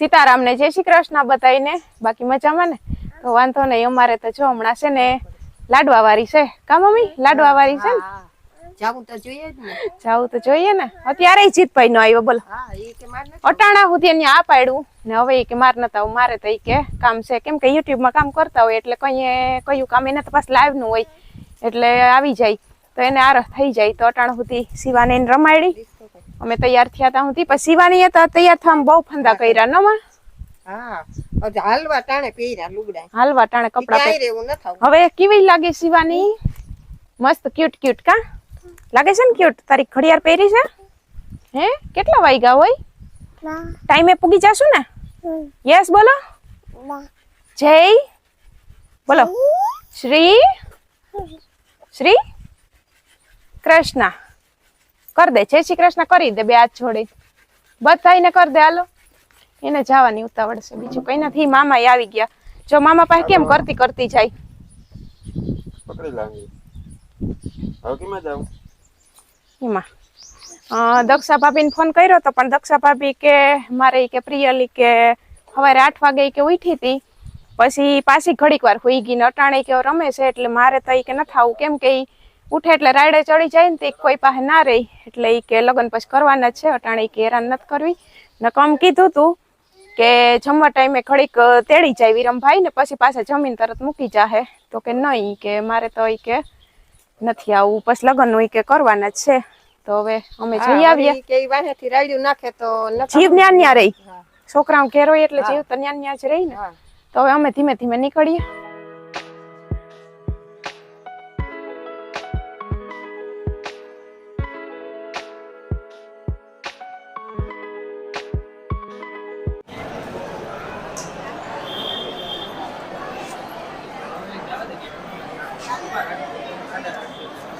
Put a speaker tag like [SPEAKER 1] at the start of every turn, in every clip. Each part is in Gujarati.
[SPEAKER 1] સીતારામને જય શ્રી કૃષ્ણ બતાવીને. બાકી મજામાં ને? તો વાંધો નહીં અમારે તો જો હમણાં છે ને લાડવા વાળી છે. કા મમ્મી? લાડવા વાળી છે ને?
[SPEAKER 2] જાવું તો જોઈએ ને.
[SPEAKER 1] જાવું તો જોઈએ ને. અત્યારે જીતભાઈ નો આવ્યો બોલો. અટાણા સુધી એને આ પાડ્યું. ને હવે કે માર નતા મારે તો કે કામ છે. કેમ કે યુટ્યુબમાં કામ કરતા હોય એટલે કઈ કયું કામ એને તો પાછું લાઈવનું હોય. એટલે આવી જાય. તો એને આરસ થઈ જાય. તો અટાણા સુધી શિવાને એને રમાડી. અમે તૈયાર થયા હતા હું પછી શિવાની હતા તૈયાર થવા બહુ ફંદા કર્યા ન માં.
[SPEAKER 2] હા. હાલવા ટાણે પહેર્યા લુગડા.
[SPEAKER 1] હાલવા ટાણે કપડા હવે કેવી લાગે શિવાની? મસ્ત ક્યુટ ક્યુટ કા? લાગે છે ને ક્યુટ તારી ઘડિયાળ પહેરી છે? હે? કેટલા વાગ્યા હોય? ટાઈમે પૂગી જાશું ને? યસ બોલો. જય. બોલો. શ્રી? શ્રી? કૃષ્ણ. કર દે. જય શ્રી કૃષ્ણ કરી દે બે હાથ જોડી. બધાને કર દે હાલો. એને જવાની ઉતાવળ છે. બીજું કઈ નથી. મામા આવી ગયા. જો મામા પાસે કેમ કરતી કરતી જાય?
[SPEAKER 3] પકડી લાવી હવે કેમાં જાવ
[SPEAKER 1] એમાં. દક્ષા ભાભીને ફોન કર્યો તો પણ દક્ષા ભાભી કે મારે કે પ્રિયલી કે સવારે આઠ વાગે કે ઉઠી હતી. પછી પાછી ઘડીક વાર હોઈ ગઈ ને અટાણે કે રમે છે એટલે મારે તો કે નથી આવું કેમ કે ઉઠે એટલે રાયડે ચડી જાય ને તે કોઈ પાસે ના રહી. એટલે એ કે લગ્ન પછી કરવાના છે અટાણે કે હેરાન નથી કરવી. ને કમ કીધું તું કે જમવા ટાઈમે ખડીક તેડી જાય વિરમભાઈ ને પછી પાછા જમીન તરત મૂકી જાહે. તો કે નહીં કે મારે તો ઈ કે નથી આવું. પછી લગ્નનું ઈ કે કરવાના જ છે. તો હવે અમે જઈ આવીએ.
[SPEAKER 2] કે વાહેથી રાડ્યું નાખે તો
[SPEAKER 1] જીવ ન્યા ન્યા રહી. છોકરાઓ ઘેર હોય એટલે જીવ તો ન્યા ન્યા જ રહી ને. તો હવે અમે ધીમે ધીમે નીકળીએ. 快，快点。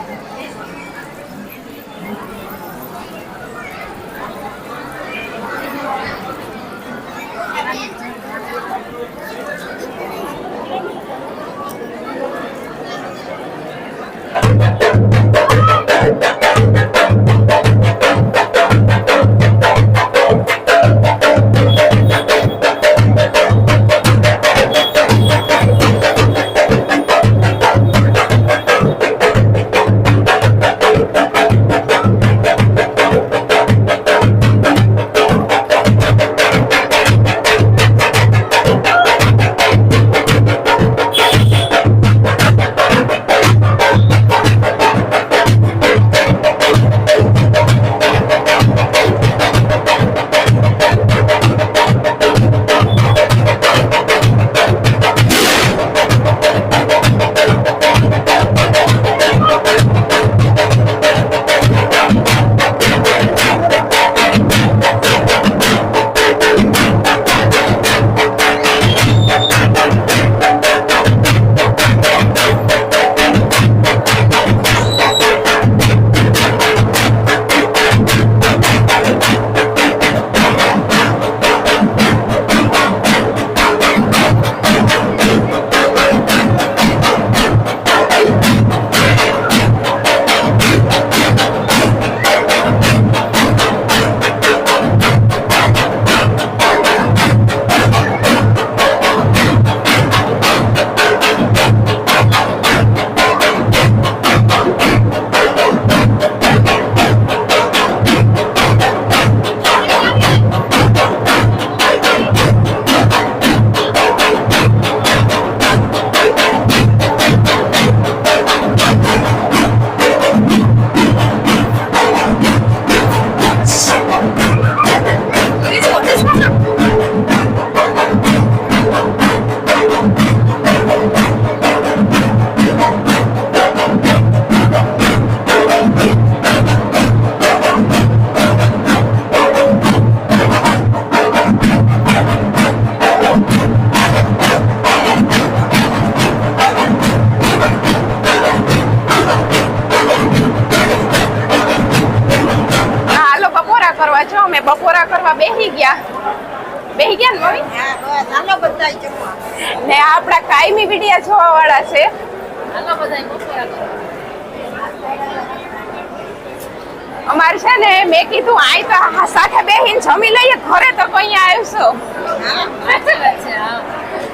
[SPEAKER 1] અમારે છે ને મેં કીધું આય તો સાથે બેહીને જમી લઈએ ઘરે તો અહીંયા આવશો.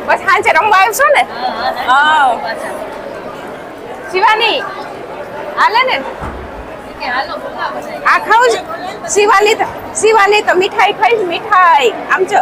[SPEAKER 1] બસ સાંજે રમવા આવશો ને? શિવાની હાલે ને? આ ખાવું શિવાની શિવાની તો મીઠાઈ ખાઈશ મીઠાઈ. આમ જો.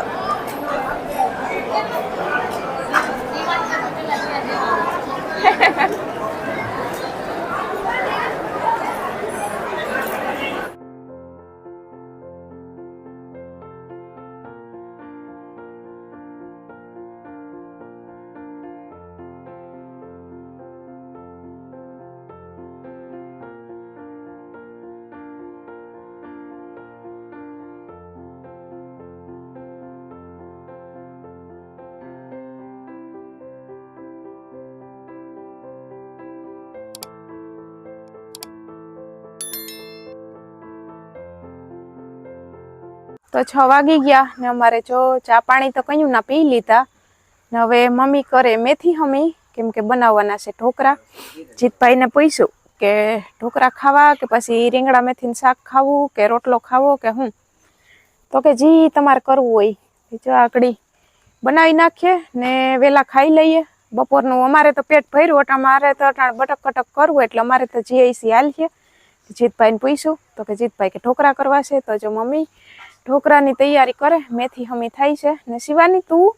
[SPEAKER 1] તો છ વાગી ગયા ને અમારે જો ચા પાણી તો કયું ના પી લીધા. ને હવે મમ્મી કરે મેથી હમી, કેમ કે બનાવવાના છે ઢોકરા. જીતભાઈને પૂછ્યું કે ઢોકરા ખાવા કે પછી રીંગણા મેથીનું શાક ખાવું કે રોટલો ખાવો કે હું? તો કે જી, તમારે કરવું હોય. જો આકડી બનાવી નાખીએ ને વહેલા ખાઈ લઈએ. બપોરનું અમારે તો પેટ ભર્યું, એટલે અમારે તો બટક કટક કરવું, એટલે અમારે તો જીઆઈસી હાલીએ જીતભાઈને પૂછ્યું તો કે જીતભાઈ કે ઢોકરા કરવા છે, તો જો મમ્મી ઢોકરાની તૈયારી કરે, મેથી હમી થાય છે. ને શિવાની, તું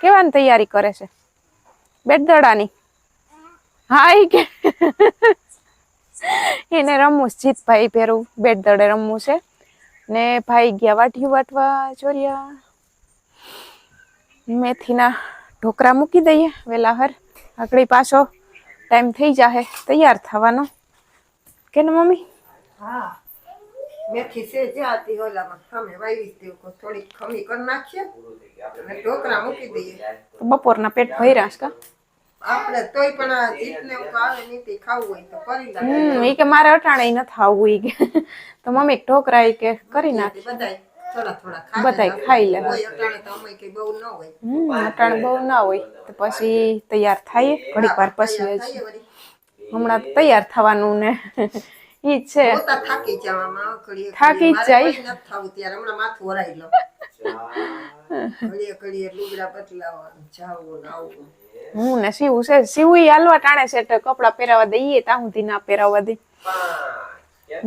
[SPEAKER 1] કેવાની તૈયારી કરે છે? બેટદડાની. હા એ કે. એને રમવું જીતભાઈ ભેરું બેટદડે રમવું છે. ને ભાઈ ગયા વાટ્યું વાટવા ચોર્યા. મેથીના ઢોકરા મૂકી દઈએ વેલા હર. આગળ પાછો ટાઈમ થઈ જાહે. તૈયાર થવાનો. કે ને મમ્મી?
[SPEAKER 2] હા. મેથી જ્યાં હતી ઓલામાં. સામે વાવી દઉં થોડીક ખમી કરી નાખીએ. અને ઢોકળા મૂકી દઈએ.
[SPEAKER 1] તો બપોરના પેટ ભર્યા છે કા?
[SPEAKER 2] આપણે તોય પણ આ જીતને આવે નહીં તે ખાવું હોય તો કરી
[SPEAKER 1] હમ એ કે મારે અટાણે ન નથી આવવું ઈ કે. તો મમ્મી ઢોકરા ઈ કે કરી નાખ.
[SPEAKER 2] બધાય થોડા થોડા
[SPEAKER 1] બધાય ખાઈ લે.
[SPEAKER 2] અટાણે તો અમે કઈ બહુ ન હોય.
[SPEAKER 1] અટાણે બહુ ના હોય. તો પછી તૈયાર થાય ઘડીક વાર પછી. હમણાં તૈયાર થવાનું ને. ઈ છે.
[SPEAKER 2] થાકી જવામાં
[SPEAKER 1] જાય.
[SPEAKER 2] થાવું ત્યારે હમણાં માથું વરાઈ લો. ઘડીએ ઘડીએ લુગડા બદલાવાનું જાવું આવવું
[SPEAKER 1] હું ને શિવ છે. શિવ હાલવા ટાણે છે એટલે કપડા પહેરાવા દઈએ ત્યાં સુધી ના પહેરાવા દે.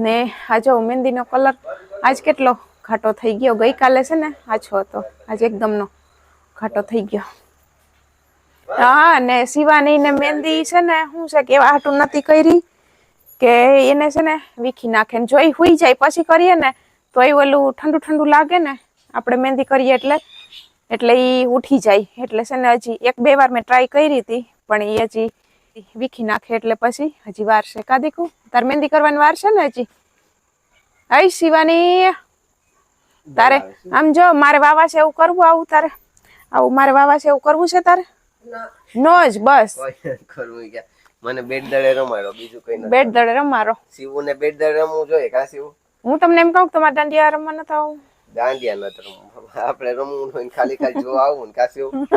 [SPEAKER 1] ને આ જો મહેંદીનો કલર આજ કેટલો ઘાટો થઈ ગયો? ગઈકાલે છે ને આછો હતો. આજ એકદમનો ઘાટો થઈ ગયો. હા ને શિવાની ને મહેંદી છે ને શું છે કે આટું નથી કરી. કે એને છે ને વીખી નાખે ને જોઈ હુઈ જાય. પછી કરીએ ને તો એ ઓલું ઠંડુ ઠંડુ લાગે ને આપણે મહેંદી કરીએ એટલે એટલે એ ઉઠી જાય. એટલે છે ને હજી એક બે વાર મેં ટ્રાય કરી હતી પણ એ હજી વીખી નાખે એટલે પછી હજી વાર છે. કા દીકુ તાર મહેંદી કરવાની વાર છે ને હજી? આઈ શિવાની. તારે આમ જો મારે વાવા છે એવું કરવું આવું તારે? આવું મારે વાવા છે એવું કરવું છે તારે?
[SPEAKER 2] નો.
[SPEAKER 1] જ બસ.
[SPEAKER 4] કરવું કે મને બેટ દળે રમાડો બીજું કઈ નથી.
[SPEAKER 1] બેટ દડે રમારો
[SPEAKER 4] શિવ ને બેટ દળે રમવું જોઈએ કા શિવું?
[SPEAKER 1] હું તમને એમ કહું તમારે દાંડિયા રમવા નથી આવું
[SPEAKER 4] દાંડિયા નથી રમવું. આપણે રમવું હોય ખાલી ખાલી જો આવું ને કા શિવું?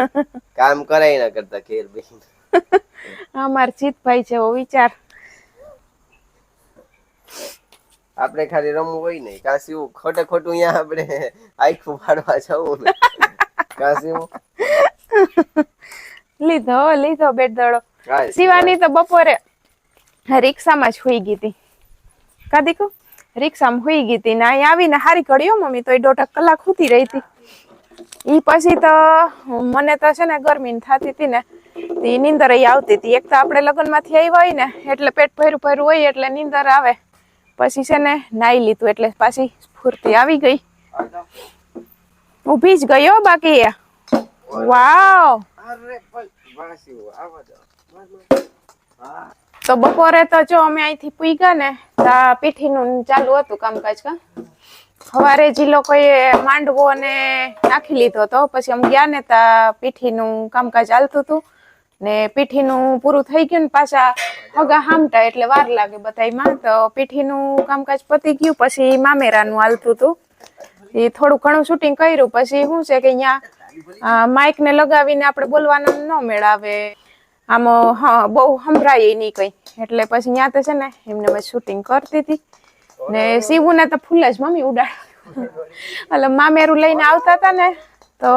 [SPEAKER 4] કામ કરાય ના કરતા ઘેર બેસીને
[SPEAKER 1] અમાર જીતભાઈ જેવો વિચાર.
[SPEAKER 4] આપણે ખાલી રમવું હોય ને કા શિવું? ખોટે ખોટું અહીંયા આપણે આખું પાડવા જવું ને. કા શિવું?
[SPEAKER 1] લીધો લીધો બેટ
[SPEAKER 4] કાંઈ
[SPEAKER 1] શિવાની તો બપોરે રિક્ષામાં જ હોઈ ગઈ હતી. કા દીકુ? રિક્ષામાં હુઈ ગઈ હતી ને અહીં આવીને હારી ઘડીઓ મમ્મી તો એ દોઢ કલાક હુતી રહી હતી. ઈ પછી તો મને તો છે ને ગરમી થતી હતી ને એ નીંદર ય આવતી હતી. એક તો આપણે લગ્નમાંથી આવ્યા હોય ને એટલે પેટ ભર્યું ભર્યું હોય એટલે નીંદર આવે. પછી છે ને નાઈ લીધું એટલે પાછી સ્ફૂર્તિ આવી ગઈ. ઊભી જ ગયો બાકી વાવ.
[SPEAKER 4] અરે ભાઈ વાસી આવા
[SPEAKER 1] તો બપોરે તો જો અમે અહીંથી ગયા ને, તા પીઠીનું ચાલુ હતું કામકાજ, કા? સવારે જે લોકોએ માંડવો ને નાખી લીધો હતો, પછી અમે ગયા ને, તા પીઠીનું કામકાજ ચાલતું હતું ને પીઠીનું પૂરું થઈ ગયું ને પાછા હગા હામટા એટલે વાર લાગે બધામાં તો પીઠીનું કામકાજ પતી ગયું, પછી મામેરાનું હાલતું હતું. એ થોડું ઘણું શૂટિંગ કર્યું, પછી શું છે કે અહીંયા માઇક ને લગાવીને આપણે બોલવાનું ન મેળાવે. આમ, હા, બહુ સંભળાય નહીં કઈ. એટલે પછી ત્યાં તો છે ને, એમને મેં શૂટિંગ કરતી હતી. ને શિવુને તો ફૂલ જ મમ્મી ઉડાડ એટલે મામેરું લઈને આવતા હતા ને, તો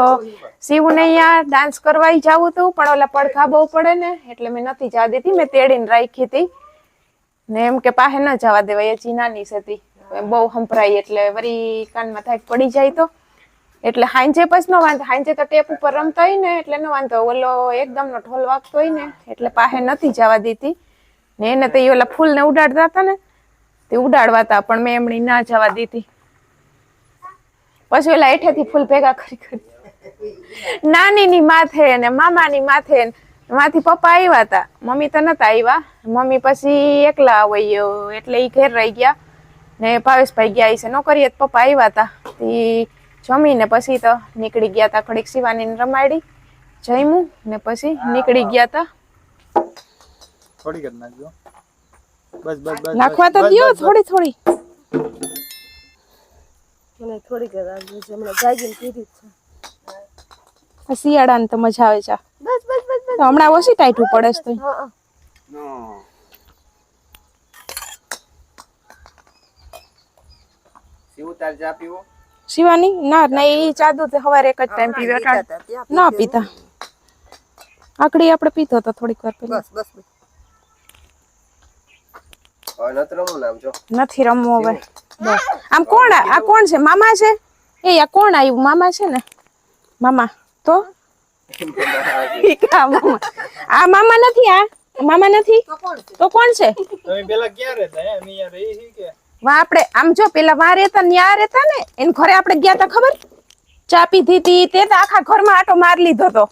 [SPEAKER 1] શિવુને અહીંયા ડાન્સ કરવા જવું હતું, પણ ઓલા પડખા બહુ પડે ને, એટલે મેં નથી જવા દીધી મેં તેડીને રાખી હતી. ને એમ કે પાસે ન જવા દેવાય એ નાની હતી. બહુ સંભળાય, એટલે વરી કાનમાં થાક પડી જાય તો. એટલે હાંજે પછી નો વાંધો, હાંજે તો ટેપ ઉપર રમતા હોય ને, એટલે નો વાંધો. ઓલો એકદમ નો ઢોલ વાગતો હોય ને, એટલે પાસે નથી જવા દીધી. ને એને તો ઈ ઓલા ફૂલ ને ઉડાડતા હતા ને, તે ઉડાડવા હતા, પણ મેં એમની ના જવા દીધી. પછી ઓલા એઠેથી ફૂલ ભેગા કરી કરી. નાનીની માથે ને, મામાની માથે ને, માંથી પપ્પા આવ્યા હતા. મમ્મી તો નતા આવ્યા મમ્મી પછી એકલા હોય એટલે એ ઘેર રહી ગયા. ને ભાવેશભાઈ ગયા છે નોકરીએ પપ્પા આવ્યા હતા. ઈ જમીને પછી તો નીકળી ગયા હતા ઘડીક શિવાનીને રમાડી. જમ્યું ને પછી નીકળી ગયા હતા
[SPEAKER 5] થોડી કરી નાખજો. બસ બસ બસ
[SPEAKER 1] નાખવા તો
[SPEAKER 5] બસ,
[SPEAKER 1] થોડી થોડી.
[SPEAKER 6] મને થોડીક જ આગળ હમણાં જાગીને પીધી છે.
[SPEAKER 1] શિયાળાને તો મજા આવે છે.
[SPEAKER 6] બસ બસ બસ બસ.
[SPEAKER 1] તો હમણાં ઓછી ટાઈટું પડે છે તોય.
[SPEAKER 6] હા.
[SPEAKER 3] નો.
[SPEAKER 4] શિવ તાર ચા પીવો?
[SPEAKER 1] શિવાની? ના ના એ ચાદુ તો સવારે એક જ ટાઈમ પીવે અટાણે.
[SPEAKER 2] હતા. ત્યાં
[SPEAKER 1] ના પીતા આકડી આપણે પીતો હતો થોડીક વાર પહેલા.
[SPEAKER 2] બસ બસ બસ.
[SPEAKER 4] હવે નથી રમવું નામ જો.
[SPEAKER 1] નથી રમવું હવે. બસ. આમ કોણ આ આ કોણ છે? મામા છે? એ આ કોણ આવ્યું? મામા છે ને? મામા. તો? આ મામા આ મામા નથી આ? મામા નથી?
[SPEAKER 2] તો કોણ છે?
[SPEAKER 1] તો કોણ છે?
[SPEAKER 5] તમે પેલા ક્યાં રહેતા? હે અમે અહીંયા રહી છીએ કે?
[SPEAKER 1] વા આપણે, આમ જો પેલા વા રહેતા ન્યા રહેતા ને, એને ઘરે આપણે ગયા તા ખબર? ચા પીધી હતી તે આખા ઘરમાં આટો માર લીધો તો.